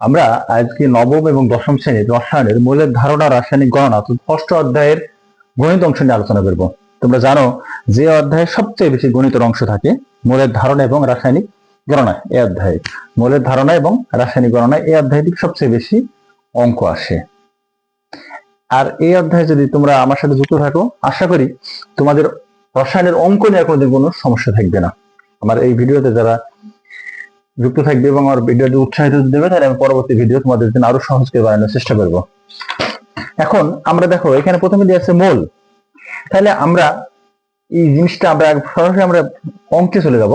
আমরা আজকে নবম এবং দশম শ্রেণির রসায়নের মূলের ধারণা রাসায়নিক গণনা ষষ্ঠ অধ্যায়ের গণিত অংশ নিয়ে আলোচনা করব। তোমরা জানো যে অধ্যায়ে সবচেয়ে বেশি গণিতের অংশ থাকে মূলের ধারণা এবং রাসায়নিক গণনা এই অধ্যায়ে। মূলের ধারণা এবং রাসায়নিক গণনা এই অধ্যায় থেকে সবচেয়ে বেশি অঙ্ক আসে। আর এই অধ্যায়ে যদি তোমরা আমার সাথে যুক্ত থাকো আশা করি তোমাদের রসায়নের অঙ্ক নিয়ে কোনোদিন কোনো সমস্যা থাকবে না। আমার এই ভিডিওতে যারা যুক্ত থাকবে এবং আমার ভিডিওটি উৎসাহিত দেবে, তাহলে আমি পরবর্তী ভিডিও তোমাদের জন্য আরও সহজ করে বানানোর চেষ্টা করব। এখন আমরা দেখো, এখানে প্রথমে দিয়ে আছে মোল। তাহলে আমরা এই জিনিসটা আমরা সরাসরি আমরা অঙ্কে চলে যাব।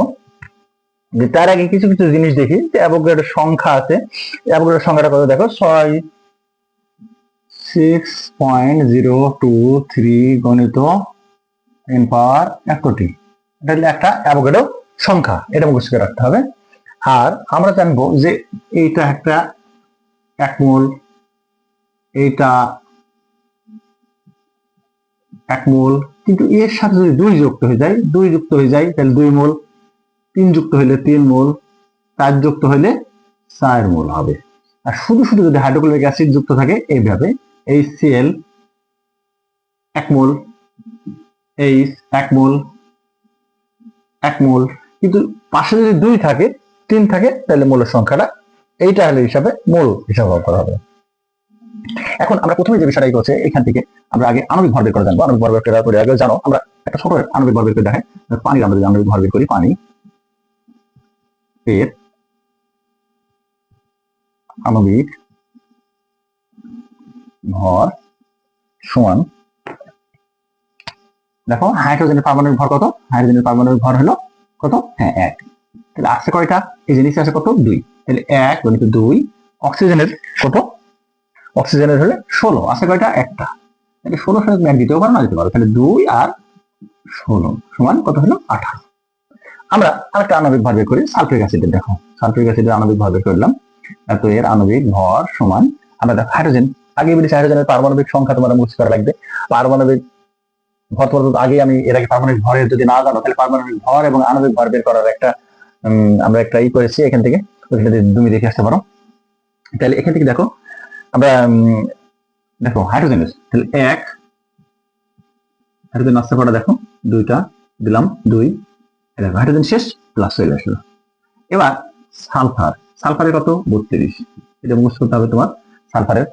যে তার আগে কিছু কিছু জিনিস দেখি, যে অ্যাভোগাড্রোর সংখ্যা আছে। অ্যাভোগাড্রোর সংখ্যাটা কত? দেখো, ছয় six point zero two three গণিত এন পাওয়ার একটি এটা একটা অ্যাভোগাড্রো সংখ্যা। এটা মুখস্থ রাখতে হবে। আর আমরা জানব যে এইটা একটা এক মোল এইটা এক মোল কিন্তু এর সাথে যদি দুই যুক্ত হয়ে যায়, দুই যুক্ত হয়ে যায়, তাহলে দুই মোল, তিন যুক্ত হইলে তিন মোল, চার যুক্ত হইলে চার মোল হবে। আর শুধু শুধু যদি হাইড্রোক্লোরিক অ্যাসিড যুক্ত থাকে, এইভাবে এই সিএল এক মোল এইচ এক মোল এক মোল কিন্তু পাশে যদি দুই থাকে তিন থাকে, তাহলে মূলের সংখ্যাটা এইটা হলে হিসাবে মূল হিসাব করা হবে। এখন আমরা প্রথমে যে বিষয়টা করছে এখান থেকে আমরা আগে আণবিক ভর বের করে জানব। আণবিক ভর বের পরে আগে জানো, আমরা একটা ছোট আণবিক ভর বের করে দেখেন পানির আমরা যদি আণবিক ভর বের করি, পানি এর আণবিক ভর সমান, দেখো, হাইড্রোজেনের পারমাণবিক ভর কত? হাইড্রোজেনের পারমাণবিক ভর হলো কত? হ্যাঁ এক। তাহলে আছে কয়টা? এই জিনিস আছে কত? দুই। তাহলে এক গণিত দুই অক্সিজেনের কত? অক্সিজেনের হলে ষোলো। আছে কয়টা? একটা। তাহলে ষোলো সঙ্গে ম্যাক দিতেও পারো, না দিতে পারো। তাহলে দুই আর ষোলো সমান কত হলো? আঠারো। আমরা আরেকটা আণবিক ভর বের করি, সালফিক অ্যাসিডের দেখো। সালফিক অ্যাসিডের আণবিক ভর বের করলাম। তো এর আণবিক ভর সমান, আমরা দেখো হাইড্রোজেন। আগে বলেছি হাইড্রোজেনের পারমাণবিক সংখ্যা তোমার মুছে করা লাগবে। পারমাণবিক ভর তোমার আগে আমি এর আগে পারমাণবিক ভরের যদি না জানো, তাহলে পারমাণবিক ভর এবং আণবিক ভর বের করার একটা আমরা একটা ই করেছি এখান থেকে তুমি দেখে আসতে পারো। তাহলে এখান থেকে দেখো, আমরা দেখো হাইড্রোজেন তাহলে এক হাইড্রোজেন আসতে পারে দেখো, দুইটা, দিলাম, দুই দেখো হাইড্রোজেন শেষ প্লাস চলে আসলো এবার সালফার সালফারের কত? বত্রিশ। এটা মুখস্থ করতে হবে তোমার সালফারের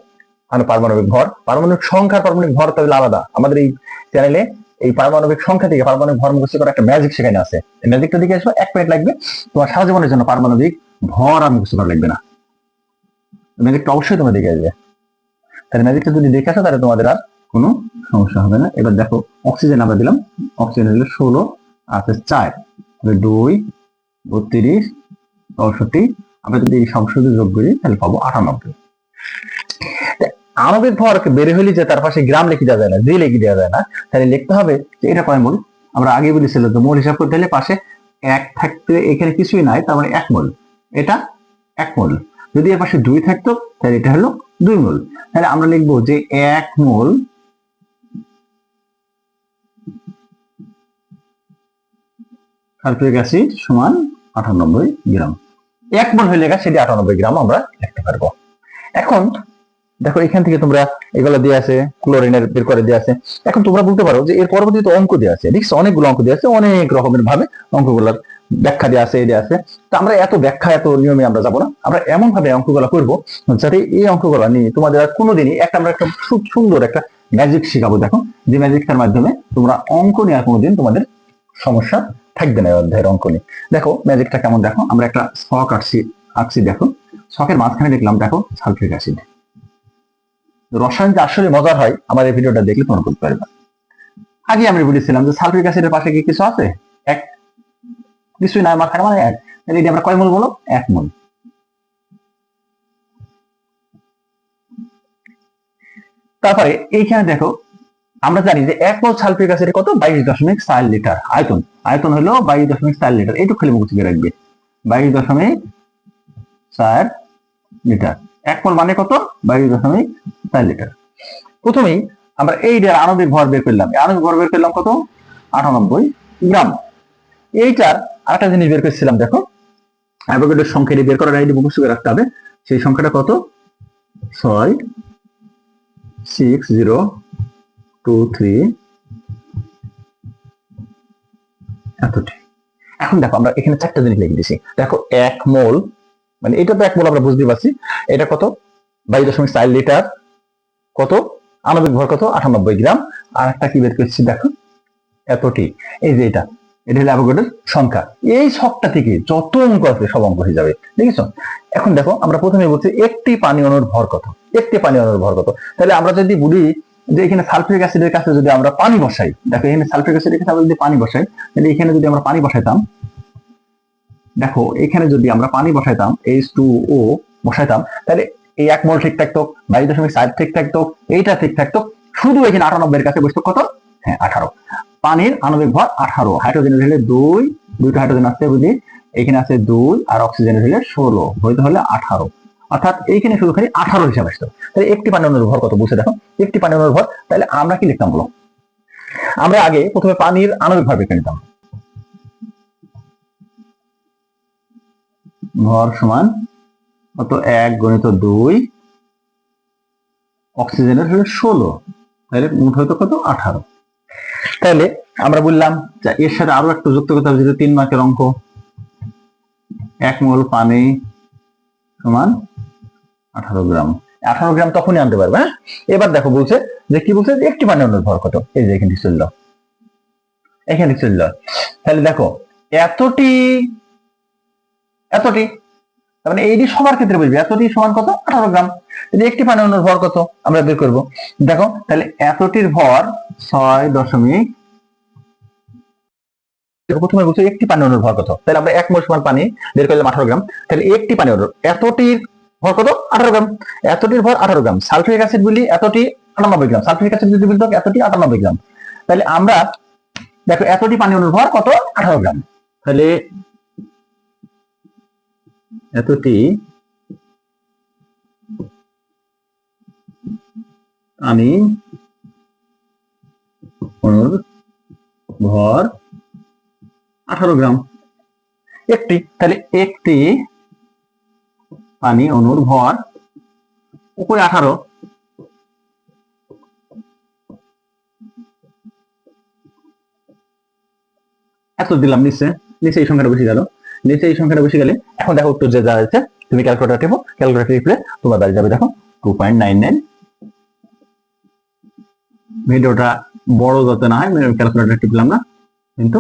পারমাণবিক ভর, পারমাণবিক সংখ্যার পারমাণবিক ভর তাহলে আলাদা। আমাদের এই চ্যানেলে এই পারমাণবিক সংখ্যা থেকে পারমাণবিক ভর মুখস্থ করার একটা ম্যাজিক সেখানে আছে। ম্যাজিকটা দিকে আসবে, এক মিনিট লাগবে। তোমার সারা জীবনের জন্য পারমাণবিক ভর আর মুখস্থ করা লাগবে না। ম্যাজিকটা অবশ্যই তোমার দেখে আসবে। তাহলে ম্যাজিকটা যদি দেখে আসো, তাহলে তোমাদের আর কোনো সমস্যা হবে না। এবার দেখো অক্সিজেন আমরা দিলাম। অক্সিজেন হলো ষোলো আছে চার। দুই, বত্রিশ, চৌষট্টি। আমরা যদি এই সব শুধু যোগ করি, তাহলে পাবো আটানব্বই। আণবিক ভর বের হইলে যে তার পাশে গ্রাম লিখে দেওয়া যায় না যে লিখে দেওয়া যায় না, তাহলে লিখতে হবে যে এটা কয় মোল? আমরা আগে বলেছিল তো মোল হিসাব করতে হলে পাশে এক থাকতে এখানে কিছুই নাই, তার মানে এক মোল। এটা এক মোল। যদি এর পাশে দুই থাকতো, তাহলে এটা হলো দুই মোল। তাহলে আমরা লিখব যে এক মোল সালফিউরিক অ্যাসিড সমান আটানব্বই গ্রাম। এক মোল হয়ে লেখা সেটি আটানব্বই গ্রাম আমরা লিখতে পারব। এখন দেখো, এখান থেকে তোমরা এগুলো দিয়ে আছে ক্লোরিনের বের করে দিয়ে আছে এখন তোমরা বলতে পারো যে এর পরবর্তীতে অঙ্ক দিয়ে আছে দেখছ, অনেকগুলো অঙ্ক দিয়ে আছে অনেক রকমের ভাবে অঙ্কগুলোর ব্যাখ্যা দিয়ে আছে দিয়ে আছে তো আমরা এত ব্যাখ্যা, এত নিয়মে আমরা যাব না। আমরা এমন ভাবে অঙ্কগুলো করব যাতে এই অঙ্কগুলো নিয়ে তোমাদের আর কোনোদিনই একটা আমরা একটা খুব সুন্দর একটা ম্যাজিক শিখাবো, দেখো। যে ম্যাজিকটার মাধ্যমে তোমরা অঙ্ক নিয়ে আর কোনোদিন তোমাদের সমস্যা থাকবে না অধ্যায়ের অঙ্ক নিয়ে। দেখো ম্যাজিকটা কেমন, দেখো। আমরা একটা শখ আঁকছি আঁকছি দেখো। শখের মাঝখানে দেখলাম, দেখো সালফিক অ্যাসিড রসায়ন যে আসলে মজার হয়, আমার এই ভিডিওটা দেখলে তোমরা বুঝতে পারবে আগে আমি বলেছিলাম যে সালফিক অ্যাসিডের পাশে কি কিছু আছে? এক। কিছুই নাই মাথায় মানে এক। তাহলে এটা আমরা কয় মোল বলো? এক মোল। তারপরে এইখানে দেখো, আমরা জানি যে এক মোল সালফিক অ্যাসিড কত? বাইশ দশমিক চার লিটার আয়তন। আয়তন হলো বাইশ দশমিক চার লিটার। এইটুকু খালি মুখ থেকে রাখবে। বাইশ দশমিক চার লিটার। এক মোল মানে কত? বাইশ দশমিক চার লিটার। প্রথমেই আমরা এই যে আণবিক ভর বের করলাম আণবিক ভর বের করলাম কত? আটানব্বই গ্রাম। এইটার আরেকটা জিনিস বের করছিলাম, দেখো। অ্যাভোগাড্রোর সংখ্যাটি বের করার আইডি মুখস্থ করে রাখতে হবে। সেই সংখ্যাটা কত? ছয়, সিক্স, জিরো, টু, থ্রি, এতটি। এখন দেখো, আমরা এখানে চারটা জিনিস লিখে দিয়েছি। দেখো, এক মোল মানে এটা তো এক মোল আমরা বুঝতে পারছি। এটা কত? বাইশ দশমিক চার লিটার। কত? আণবিক ভর কত? আটানব্বই গ্রাম। আর একটা কি বের করছি দেখো? এতটি। এই যে এটা। এটা হলো অ্যাভোগাড্রোর সংখ্যা। এই ছকটা থেকে যত অঙ্ক আছে সব অঙ্ক হয়ে যাবে। দেখেছ এখন দেখো, আমরা প্রথমে বলছি একটি পানি অণুর ভর কত? একটি পানি অণুর ভর কত? তাহলে আমরা যদি বলি যে এখানে সালফিক অ্যাসিডের কাছে যদি আমরা পানি বসাই, দেখো এখানে সালফিক অ্যাসিডের কাছে আমরা যদি পানি বসাই, তাহলে এখানে যদি আমরা পানি বসাইতাম দেখো, এখানে যদি আমরা পানি বসাইতাম এইচ টু ও বসাইতাম, তাহলে এই এক মোল ঠিক থাকতো, বাইশ দশমিক সাত ঠিক থাকতো, এইটা ঠিক থাকতো, শুধু এখানে আটানব্বই এর কাছে বসতো কত? হ্যাঁ আঠারো। পানির আণবিক ভর আঠারো। হাইড্রোজেনের হলে দুই, দুইটা হাইড্রোজেন আসছে বুঝি? এখানে আছে দুই আর অক্সিজেনের হলে ষোলো, হইতে হলে আঠারো। অর্থাৎ এইখানে শুধু খালি আঠারো হিসাবে আসতো। তাহলে একটি পানি অণুর ভর কত? বুঝে দেখো, একটি পানি অণুর ভর, তাহলে আমরা কি লিখতাম বলো? আমরা আগে প্রথমে পানির আণবিক ভর বেঁকে নিতাম। ভর সমান কত এক গণিত দুই, অক্সিজেনের হলো ষোলো, তাহলে মোট হয়তো কত? আঠারো। তাহলে আমরা বললাম এর সাথে আরও একটা যুক্ত করতে হবে, যেহেতু তিন মার্কের অঙ্ক। এক মোল পানি সমান আঠারো গ্রাম। আঠারো গ্রাম তখনই আনতে পারবে হ্যাঁ? এবার দেখো বলছে যে কি বলছে? একটি পানি অণুর ভর কত? এই যে এখানে চলল। এখানে চলল। তাহলে দেখো, এতটি এতটি? তার মানে এইটি সবার ক্ষেত্রে বুঝবে, এতটি সমান কত? আঠারো গ্রাম। একটি পানি অণুর ভর কত? আমরা বের করব। দেখো, তাহলে এতটির ভর ছয় দশমিক প্রথমে বলছে একটি পানি অণুর ভর কত? তাহলে আমরা এক পানি বের করলাম আঠারো গ্রাম। তাহলে একটি পানি অণুর এতটির ভর কত? আঠারো গ্রাম। এতটির ভর আঠারো গ্রাম। সালফিক অ্যাসিড বলি এতটি আটানব্বই গ্রাম। সালফিক অ্যাসিড যদি বলতো এতটি আটানব্বই গ্রাম। তাহলে আমরা দেখো, এতটি পানি অণুর ভর কত? আঠারো গ্রাম। তাহলে এতটি আমি অণুর ভর আঠারো গ্রাম। একটি, তাহলে একটি পানি অনুর ভর উপরে আঠারো। এত দিলাম নিচে নিচে এই সংখ্যাটা বসে গেল। নিচে এই সংখ্যাটা বসে গেলে, এখন দেখো উত্তর যে দাঁড়াচ্ছে তুমি ক্যালকুলেটার টেপো ক্যালকুলেটার টিপলে তোমার দাঁড়িয়ে যাবে দেখো টু পয়েন্ট নাইন নাইন ভিডিওটা বড় যাতে না হয় ক্যালকুলেটার টিপলাম না, কিন্তু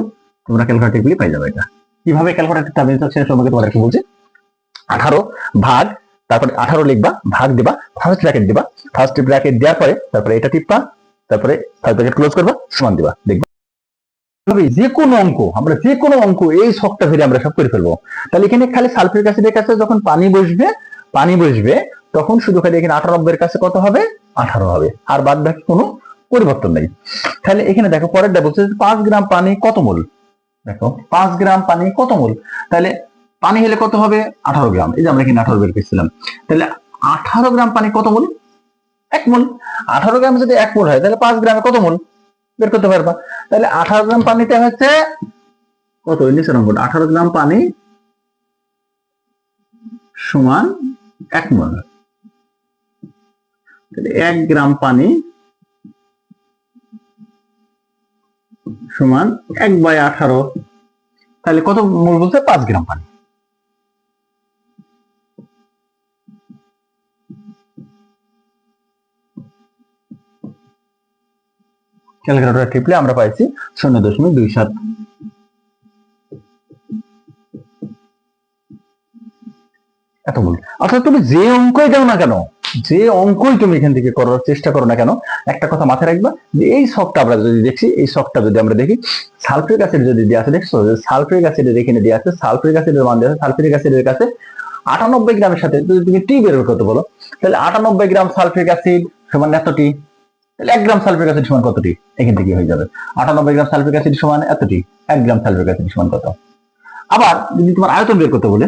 তোমরা ক্যালকুলেটার টিপলে পাই যাবে এটা। কীভাবে ক্যালকুলেটার টিপতে হবে সে সম্পর্কে তোমাদের একটু বলছি। আঠারো ভাগ, তারপরে আঠারো লিখবা, ভাগ দিবা ফার্স্ট ব্র্যাকেট দিবা ফার্স্ট ব্র্যাকেট দেওয়ার পরে, তারপরে এটা টিপবা, তারপরে ফার্স্ট ব্র্যাকেট ক্লোজ করবা, সমান দিবা, দেখবা। যে কোনো অঙ্ক, আমরা যে কোনো অঙ্ক এই শখটা ধরে আমরা সব করে ফেলব। তাহলে এখানে খালি সালফিক অ্যাসিডের কাছে যখন পানি বসবে পানি বসবে, তখন শুধু খালি এখানে আঠানব্বই কাছে কত হবে? আঠারো হবে। আর বাদ বাকি কোনো পরিবর্তন নেই। তাহলে এখানে দেখো পরেরটা বলছে পাঁচ গ্রাম পানি কত মোল? দেখো, পাঁচ গ্রাম পানি কত মোল? তাহলে পানি হলে কত হবে? আঠারো গ্রাম। এই যে আমরা এখানে আঠারো বের করছিলাম। তাহলে আঠারো গ্রাম পানি কত মোল? এক মোল। আঠারো গ্রাম যদি এক মোল হয়, তাহলে পাঁচ গ্রামে কত মোল? বের করতে পারবা। তাহলে আঠারো গ্রাম পানিতে হচ্ছে কত? অঙ্কটা আঠারো গ্রাম পানি সমান এক মোল এক গ্রাম পানি সমান এক বাই আঠারো। তাহলে কত মোল বলতে? পাঁচ গ্রাম পানি। ক্যালকুলেটর টিপলে আমরা পাইছি শূন্য দশমিক দুই সাত। এত বল অর্থাৎ তুমি যে অঙ্কই দাও না কেন, যে অঙ্কই তুমি এখান থেকে করার চেষ্টা করো না কেন, একটা কথা মাথায় রাখবা যে এই শখটা আমরা যদি দেখছি এই শখটা যদি আমরা দেখি সালফিক অ্যাসিড যদি দেওয়া আছে দেখছ? সালফিক অ্যাসিডের এখানে দেওয়া আছে সালফিক অ্যাসিডের মান দেওয়া আছে সালফিক অ্যাসিডের কাছে আটানব্বই গ্রামের সাথে যদি তুমি টি বের করতে বলো, তাহলে আটানব্বই গ্রাম সালফিক অ্যাসিড সমান এতটি? তাহলে এক গ্রাম সালফিক অ্যাসিড সমান কতটি? এখান থেকে হয়ে যাবে। আটানব্বই গ্রাম সালফিক অ্যাসিড সমান এতটি? এক গ্রাম সালফিক অ্যাসিড সমান কত? আবার যদি তোমার আয়তন বের করতে বলে,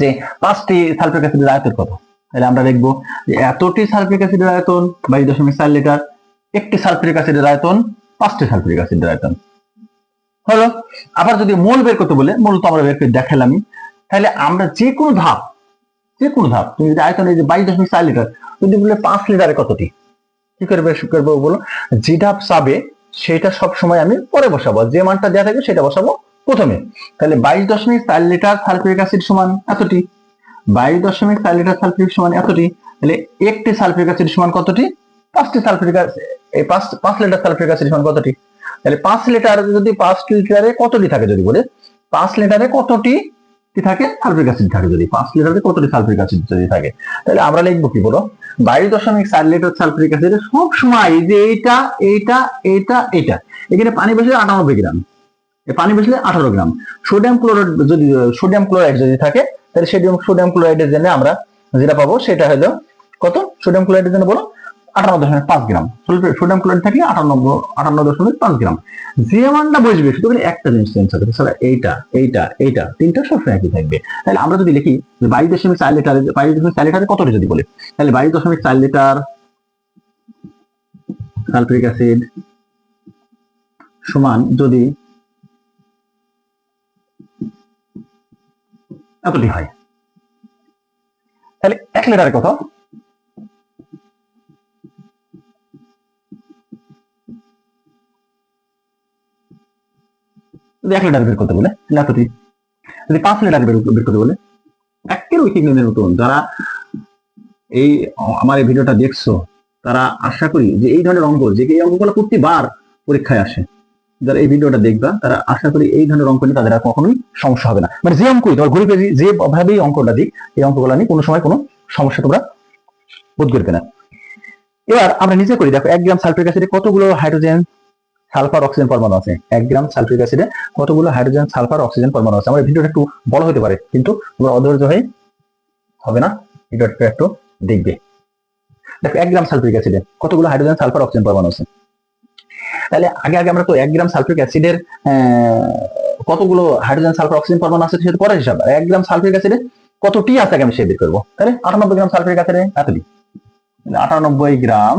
যে পাঁচটি সালফিক অ্যাসিডের আয়তন কত? তাহলে আমরা দেখব যে এতটি সালফিক অ্যাসিডের আয়তন বাইশ দশমিক চার লিটার, একটি সালফিক অ্যাসিডের আয়তন পাঁচটি সালফিক অ্যাসিডের আয়তন। হলো? আবার যদি মোল বের করতে বলে, মোল তো আমরা বের করে দেখালামই, তাহলে আমরা যে কোনো ধাপ, যে কোনো ধাপ, তুমি যদি আয়তন এই যে বাইশ দশমিক চার লিটার, যদি বলে পাঁচ লিটারে কতটি? কি করে বের করব বলো যে ধাপ চাবে সেটা সব সময় আমি পরে বসাবো। যে মানটা দেওয়া থাকবে সেটা বসাবো প্রথমে। তাহলে বাইশ দশমিক চার লিটার সালফিউরিক অ্যাসিড সমান এতটি। বাইশ দশমিক চার লিটার সালফিউরিক সমান এতটি। তাহলে একটি সালফিউরিক অ্যাসিড সমান কতটি? পাঁচটি সালফিউরিক এই পাঁচ পাঁচ লিটার সালফিউরিক অ্যাসিড সমান কতটি? তাহলে পাঁচ লিটার যদি পাঁচ লিটারে কতটি থাকে যদি বলে? পাঁচ লিটারে কতটি? কি থাকে? সালফিউরিক অ্যাসিড থাকে যদি। পাঁচ লিটারে কতটি সালফিউরিক অ্যাসিড যদি থাকে? তাহলে আমরা লিখব কি বলো? বাইশ দশমিক চার লিটার সালফিউরিক অ্যাসিড সব সময় যে এইটা এইটা এইটা এটা এখানে পানি বসলে আটানব্বই গ্রাম। পানি বসলে আঠারো গ্রাম। সোডিয়াম ক্লোরাইড যদি সোডিয়াম ক্লোরাইড যদি থাকে, তাহলে সোডিয়াম সোডিয়াম ক্লোরাইডের জন্য আমরা যেটা পাবো, সেটা হলো কত? সোডিয়াম ক্লোরাইডের জন্য বলো? আটান্ন দশমিক পাঁচ গ্রাম। সোডিয়াম ক্লোরাইড থাকলে আটান্ন আটান্ন দশমিক পাঁচ গ্রাম। যে মানটা বসবে, শুধু একটা জিনিস চেঞ্জ হবে। এইটা এইটা এইটা, তিনটা সবসময় একই থাকবে। তাহলে আমরা যদি লিখি বাইশ দশমিক চার লিটার, বাইশ দশমিক চার লিটারে কতটা যদি বলি? তাহলে বাইশ দশমিক চার লিটার সালফিক অ্যাসিড সমান যদি এতটি হয়। তাহলে এক লিটারে কত? এক লিটার বের করতে বলে যদি পাঁচ লিটার বের বের করতে বলে, একের মতন যারা এই, আমার এই ভিডিওটা দেখছ, তারা আশা করি যে এই ধরনের অঙ্ক, যে এই অঙ্কগুলো প্রতিবার পরীক্ষায় আসে, যারা এই ভিডিওটা দেখবা, তারা আশা করি এই ধরনের অঙ্ক নিয়ে তাদের আর কখনোই সমস্যা হবে না। মানে যে অঙ্কই ঘুরে যে ভাবেই অঙ্কটা দিক, এই অঙ্কগুলো নিয়ে কোনো সময় কোনো সমস্যা তোমরা বোধ করবে না। এবার আমরা নিজে করি, দেখো, এক গ্রাম সালফিক অ্যাসিডে কতগুলো হাইড্রোজেন সালফার অক্সিজেন পরমাণু আছে। এক গ্রাম সালফিক অ্যাসিডে কতগুলো হাইড্রোজেন, সালফার, অক্সিজেন পরমাণু আছে? আমার ভিডিওটা একটু বড় হতে পারে, কিন্তু তোমরা অধৈর্য হয়ে হবে না? ভিডিওটা একটু দেখবে। দেখো, এক গ্রাম সালফিক অ্যাসিডে কতগুলো হাইড্রোজেন, সালফার, অক্সিজেন পরমাণু আছে? তাহলে আগে আগে আমরা তো এক গ্রাম সালফিক অ্যাসিডের কতগুলো হাইড্রোজেন, সালফার, অক্সিজেন পরমাণু আছে সেটা পরের হিসাব। এক গ্রাম সালফিক অ্যাসিডে কত টি আছে আমি সে বের করব? তাহলে আটানব্বই গ্রাম সালফিক অ্যাসিডে আটানব্বই গ্রাম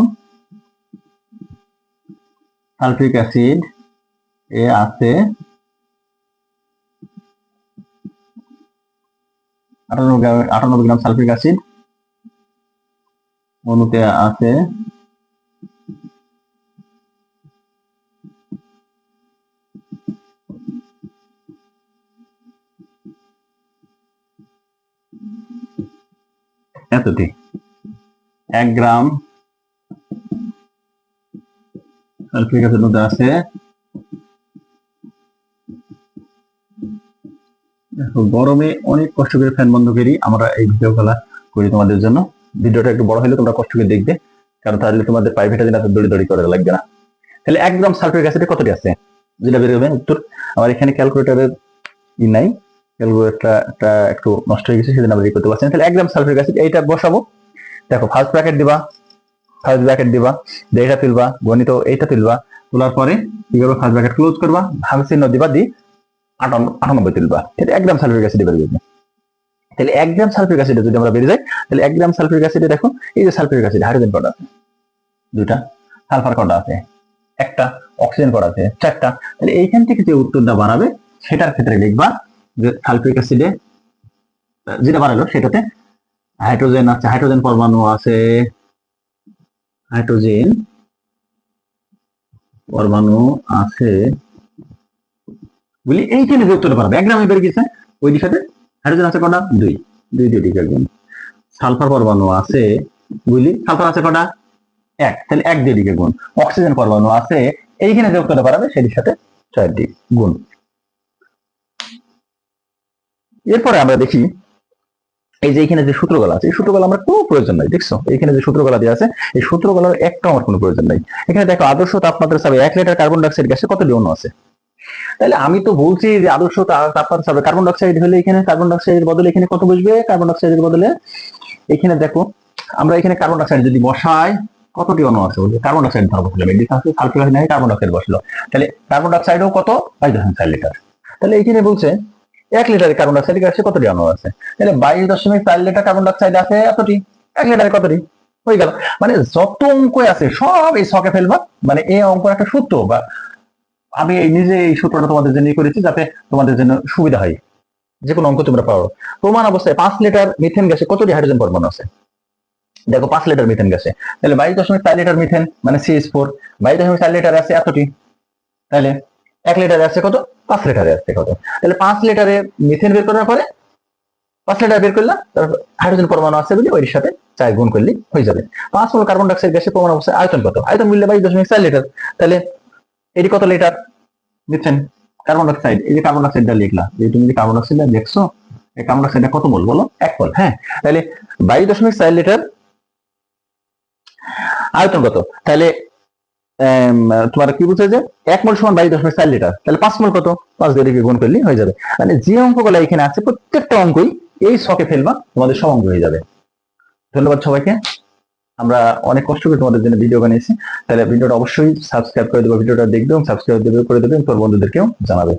সালফিক অ্যাসিড এ আছে আটানব্বই গ্রাম সালফিক অ্যাসিড। অণুতে আছে এতটি। এক গ্রাম সালফিক অ্যাসিড মধ্যে আছে। দেখো, গরমে অনেক কষ্ট করে ফ্যান বন্ধ করি আমরা এই ভিডিও গুলা করি তোমাদের জন্য। ভিডিওটা একটু বড় হলে তোমরা কষ্ট করে দেখবে কারণ তাহলে তোমাদের প্রাইভেট দিন এত দড়ি দড়ি করে লাগবে না। তাহলে এক গ্রাম অ্যাসিডে কতটি আছে? যেটা বের হবে উত্তর। আমার এখানে ক্যালকুলেটরের ই নাই। ক্যালকুলেটরটা একটু নষ্ট হয়ে গেছে সেদিন আমরা করতে পারছি তাহলে এক গ্রাম সালফিক অ্যাসিড এইটা বসাবো। দেখো ফার্স্ট ব্র্যাকেট দিবা। ফার্স্ট ব্র্যাকেট দিবা এটা তুলবা, গণিত এইটা তুলবা, তোলার পরে কি করব? ফার্স্ট ব্র্যাকেট ক্লোজ করবা ভাগ চিহ্ন দিবা, দি আটানব্বই তুলবা। এটা এক গ্রাম সালফিক অ্যাসিড বের করবে তাহলে এক গ্রাম সালফিক অ্যাসিডে যদি আমরা বেরিয়ে যাই, তাহলে এক গ্রাম সালফিক অ্যাসিডে দেখো, এই যে সালফিক অ্যাসিড হাইড্রোজেন কটা আছে। দুটা সালফার কটা আছে, একটা অক্সিজেন কটা আছে, চারটা। তাহলে এইখান থেকে যে উত্তরটা বাড়াবে, সেটার ক্ষেত্রে লিখবা যে সালফিক অ্যাসিডে যেটা বাড়ালো, সেটাতে হাইড্রোজেন আছে হাইড্রোজেন পরমাণু আছে হাইড্রোজেন পরমাণু আছে বুঝলি এইখানে যে উত্তরটা পারবে। এক গ্রামে বের গেছে ওই দিকে হাইড্রোজেন আছে কটা? দুই। দুই দুই দিকে একদম। সালফার পরমাণু আছে বুঝলি সালফার আছে কটা? এক। তাহলে এক দুই দিকে গুণ। অক্সিজেন পরমাণু আছে, এইখানে যে উত্তরটা পারবে, সেটির সাথে ছয় দিক গুণ। এরপরে আমরা দেখি এই যে এখানে যে সূত্রগুলো আছে, এই সূত্রগুলো আমার কোনো প্রয়োজন নাই, দেখছ? এখানে যে সূত্রগুলো দেওয়া আছে, এই সূত্রগুলোর একটা আমার কোনো প্রয়োজন নাই। এখানে দেখো, আদর্শ তাপমাত্রা হিসাবে এক লিটার কার্বন ডাইঅক্সাইড গ্যাসে কত অণু আছে? তাহলে আমি তো বলছি যে আদর্শ তাপমাত্রা হিসাবে কার্বন ডাইঅক্সাইড হলে এখানে কার্বন ডাইঅক্সাইডের বদলে এখানে কত বসবে? কার্বন ডাইঅক্সাইডের বদলে এখানে দেখো, আমরা এখানে কার্বন ডাইঅক্সাইড যদি বসাই কতটি অণু আছে বলতে কার্বন ডাইঅক্সাইড ধরো বসল মেডিসিন আছে অ্যাসিড নাই কার্বন ডাইঅক্সাইড বসল। তাহলে কার্বন ডাইঅক্সাইডও কত? বাইশ দশমিক চার লিটার। তাহলে এখানে বলছে এক লিটারে কার্বন ডাইঅক্সাইড গ্যাসে কতটি অণু আছে? তাহলে বাইশ দশমিক চার লিটার কার্বন ডাইঅক্সাইড আছে এতটি, এক লিটারে কতটি? হয়ে গেল। মানে যত অঙ্ক আছে, সব এই ছকে ফেলবা মানে এই অঙ্ক একটা সূত্র বা, আমি এই নিজে এই সূত্রটা তোমাদের জন্য করেছি যাতে তোমাদের জন্য সুবিধা হয়। যে কোনো অঙ্ক তোমরা পারো। প্রমাণ অবস্থায় পাঁচ লিটার মিথেন গ্যাসে কতটি হাইড্রোজেন পরমাণু আছে? দেখো, পাঁচ লিটার মিথেন গ্যাসে। তাহলে বাইশ দশমিক চার লিটার মিথেন মানে সিএস ফোর বাইশ দশমিক চার লিটার আছে এতটি। তাহলে এক লিটারে আছে কত? পাঁচ লিটারে আসছে কত? তাহলে পাঁচ লিটারে মিথেন বের করার পরে পাঁচ লিটার বের করলাম, তারপর হাইড্রোজেন পরমাণু আছে বলে ওই সাথে চার গুণ করলে, হয়ে যাবে। পাঁচ মোল কার্বন ডাইঅক্সাইড গ্যাসের পরমাণু অবস্থায় আয়তন কত? আয়তন মিললে বাইশ দশমিক চার লিটার। তাহলে এটি কত লিটার? মিথেন কার্বন ডাইঅক্সাইড এই যে কার্বন ডাইঅক্সাইডটা লিখলাম, এই তুমি যে কার্বন ডাইঅক্সাইডটা দেখছ এই কার্বন ডাইঅক্সাইডটা কত মোল বলো? এক মোল হ্যাঁ? তাহলে বাইশ দশমিক চার লিটার আয়তন কত? তাহলে তোমার কি বলছে যে এক মোল সমান বাইশ দশমিক চার লিটার। তাহলে পাঁচ মোল কত? পাঁচ দিয়ে গুণ করলে হয়ে যাবে। মানে যে অঙ্কগুলো এখানে আছে, প্রত্যেকটা অঙ্কই এই শখে ফেলবা তোমাদের সব হয়ে যাবে। ধন্যবাদ সবাইকে। আমরা অনেক কষ্ট করে তোমাদের জন্য ভিডিও বানিয়েছি। তাহলে ভিডিওটা অবশ্যই সাবস্ক্রাইব করে দেবো ভিডিওটা দেখবে এবং সাবস্ক্রাইব করে দেবে তোর বন্ধুদেরকেও জানাবে।